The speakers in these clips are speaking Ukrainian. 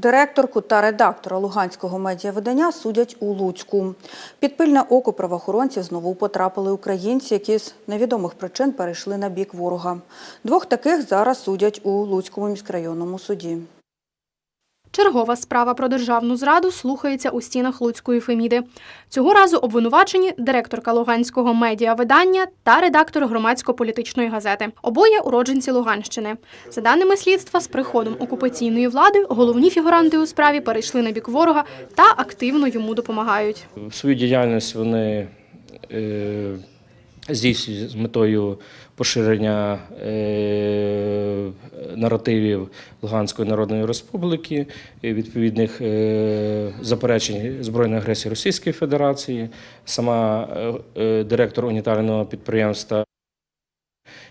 Директорку та редактора Луганського медіавидання судять у Луцьку. Під пильне око правоохоронців знову потрапили українці, які з невідомих причин перейшли на бік ворога. Двох таких зараз судять у Луцькому міськрайонному суді. Чергова справа про державну зраду слухається у стінах Луцької Феміди. Цього разу обвинувачені директорка Луганського медіавидання та редактор громадсько-політичної газети. Обоє уродженці Луганщини. За даними слідства, з приходом окупаційної влади головні фігуранти у справі перейшли на бік ворога та активно йому допомагають. Свою діяльність вони е, здійснюють з метою поширення е, наративів Луганської Народної Республіки, відповідних е, заперечень збройної агресії Російської Федерації. Сама е, е, директор унітарного підприємства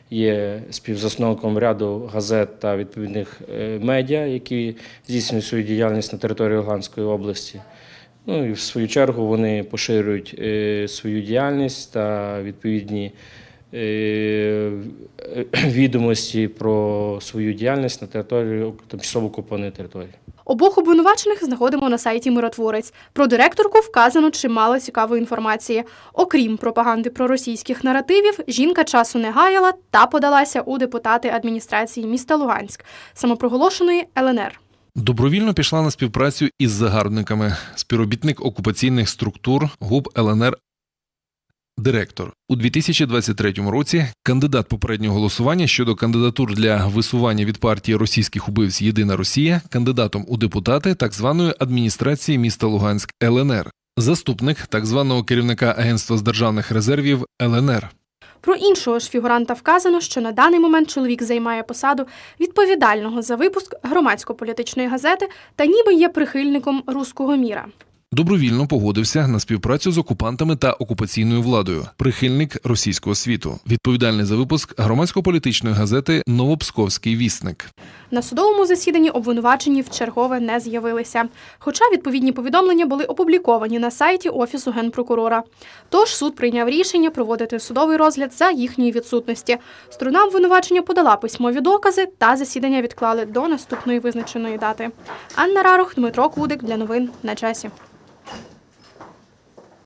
є співзасновником ряду газет та відповідних е, медіа, які здійснюють свою діяльність на території Луганської області. Ну і в свою чергу вони поширюють е, свою діяльність та відповідні е, відомості про свою діяльність на території тимчасово окупованої території. Обох обвинувачених знаходимо на сайті Миротворець. Про директорку вказано чимало цікавої інформації. Окрім пропаганди проросійських наративів, жінка часу не гаяла та подалася у депутати адміністрації міста Луганськ, самопроголошеної ЛНР. Добровільно пішла на співпрацю із загарбниками, співробітник окупаційних структур ГУБ ЛНР. Директор у 2023 році кандидат попереднього голосування щодо кандидатур для висування від партії російських убивць Єдина Росія кандидатом у депутати так званої адміністрації міста Луганськ ЛНР, заступник так званого керівника Агентства з державних резервів ЛНР. Про іншого ж фігуранта вказано, що на даний момент чоловік займає посаду відповідального за випуск громадсько-політичної газети та ніби є прихильником руського міра. Добровільно погодився на співпрацю з окупантами та окупаційною владою, прихильник російського світу, відповідальний за випуск громадсько-політичної газети Новопсковський вісник. На судовому засіданні обвинувачені в чергове не з'явилися. Хоча відповідні повідомлення були опубліковані на сайті Офісу генпрокурора. Тож суд прийняв рішення проводити судовий розгляд за їхньої відсутності. Сторона обвинувачення подала письмові докази та засідання відклали до наступної визначеної дати. Анна Рарух, Дмитро Кудик для новин на часі.